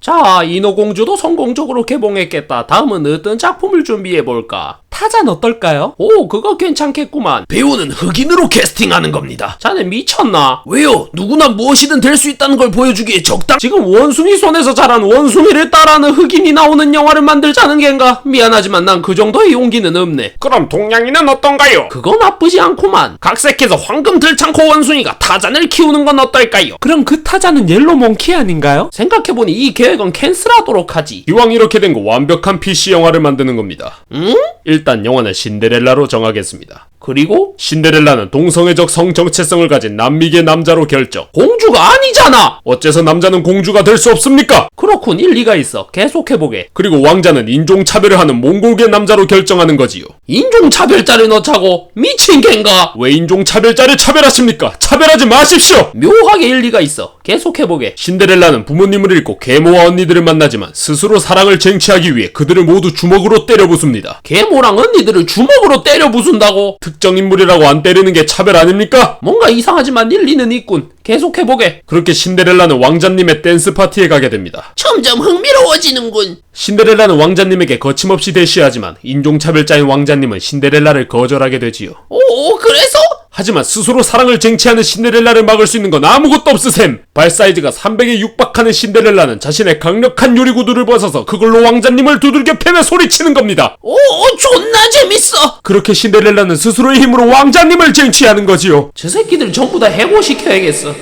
자, 인어공주도 성공적으로 개봉했겠다. 다음은 어떤 작품을 준비해볼까? 타잔 어떨까요? 오, 그거 괜찮겠구만. 배우는 흑인으로 캐스팅하는 겁니다. 자네 미쳤나? 왜요? 누구나 무엇이든 될 수 있다는 걸 보여주기에 적당. 지금 원숭이 손에서 자란 원숭이를 따라하는 흑인이 나오는 영화를 만들자는 겐가? 미안하지만 난 그 정도의 용기는 없네. 그럼 동양인은 어떤가요? 그거 나쁘지 않구만. 각색해서 황금 들창코 원숭이가 타잔을 키우는 건 어떨까요? 그럼 그 타잔은 옐로 몽키 아닌가요? 생각해보니 이 계획은 캔슬하도록 하지. 이왕 이렇게 된 거 완벽한 PC 영화를 만드는 겁니다. 응? 일단 영화는 신데렐라로 정하겠습니다. 그리고 신데렐라는 동성애적 성 정체성을 가진 남미계 남자로 결정. 공주가 아니잖아! 어째서 남자는 공주가 될 수 없습니까? 그렇군, 일리가 있어. 계속 해보게. 그리고 왕자는 인종차별을 하는 몽골계 남자로 결정하는 거지요. 인종차별자를 넣자고? 미친 겐가? 왜 인종차별자를 차별하십니까? 차별하지 마십시오! 묘하게 일리가 있어. 계속 해보게. 신데렐라는 부모님을 잃고 계모와 언니들을 만나지만 스스로 사랑을 쟁취하기 위해 그들을 모두 주먹으로 때려 부숩니다. 계모랑 언니들을 주먹으로 때려 부순다고? 특정 인물이라고 안 때리는 게 차별 아닙니까? 뭔가 이상하지만 일리는 있군. 계속 해보게. 그렇게 신데렐라는 왕자님의 댄스 파티에 가게 됩니다. 점점 흥미로워지는군. 신데렐라는 왕자님에게 거침없이 대시하지만 인종차별자인 왕자님은 신데렐라를 거절하게 되지요. 오, 그래서? 하지만 스스로 사랑을 쟁취하는 신데렐라를 막을 수 있는 건 아무것도 없으셈! 발 사이즈가 300에 육박하는 신데렐라는 자신의 강력한 유리구두를 벗어서 그걸로 왕자님을 두들겨 패며 소리치는 겁니다. 오, 존나 재밌어! 그렇게 신데렐라는 스스로의 힘으로 왕자님을 쟁취하는 거지요. 저 새끼들 전부 다 해고시켜야겠어.